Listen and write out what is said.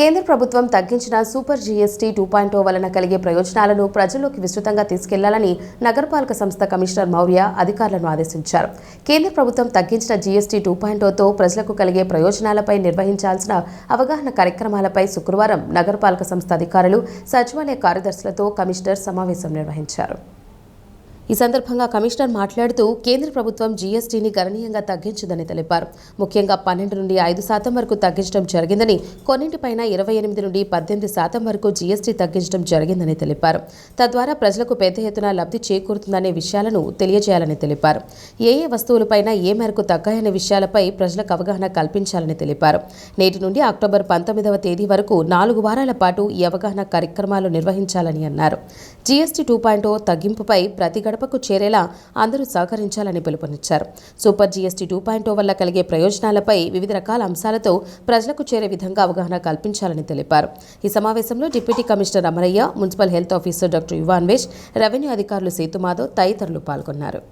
కేంద్ర ప్రభుత్వం తగ్గించిన సూపర్ జీఎస్టీ టూ పాయింట్ వలన కలిగే ప్రయోజనాలను ప్రజల్లోకి విస్తృతంగా తీసుకెళ్ళాలని నగరపాలక సంస్థ కమిషనర్ మౌర్య అధికారులను ఆదేశించారు. కేంద్ర ప్రభుత్వం తగ్గించిన జీఎస్టీ టూ పాయింట్తో ప్రజలకు కలిగే ప్రయోజనాలపై నిర్వహించాల్సిన అవగాహన కార్యక్రమాలపై శుక్రవారం నగరపాలక సంస్థ అధికారులు సచివాలయ కార్యదర్శులతో కమిషనర్ సమావేశం నిర్వహించారు. ఈ సందర్భంగా కమిషనర్ మాట్లాడుతూ కేంద్ర ప్రభుత్వం జీఎస్టీని గణనీయంగా తగ్గించిందని తెలిపారు. ముఖ్యంగా పన్నెండు నుండి ఐదు శాతం వరకు తగ్గించడం జరిగిందని కొన్నింటిపైన ఇరవై ఎనిమిది నుండి పద్దెనిమిది శాతం వరకు జీఎస్టీ తగ్గించడం జరిగిందని తెలిపారు. తద్వారా ప్రజలకు పెద్ద ఎత్తున లబ్ధి చేకూరుతుందనే విషయాలను తెలియజేయాలని తెలిపారు. ఏ ఏ వస్తువులపైన ఏ మేరకు తగ్గాయనే విషయాలపై ప్రజలకు అవగాహన కల్పించాలని తెలిపారు. నేటి నుండి అక్టోబర్ పంతొమ్మిదవ తేదీ వరకు నాలుగు వారాల పాటు ఈ అవగాహన కార్యక్రమాలు నిర్వహించాలని అన్నారు. జీఎస్టీ టూ పాయింట్ తగ్గింపుపై ప్రతి గడపకు చేరేలా అందరూ సహకరించాలని పిలుపునిచ్చారు. సూపర్ జీఎస్టీ టూ పాయింట్ వల్ల కలిగే ప్రయోజనాలపై వివిధ రకాల అంశాలతో ప్రజలకు చేరే విధంగా అవగాహన కల్పించాలని తెలిపారు. ఈ సమావేశంలో deputy commissioner Amaraiah municipal health officer doctor Yuvanvesh revenue అధికారులు సేతుమాధవ్ తదితరులు పాల్గొన్నారు.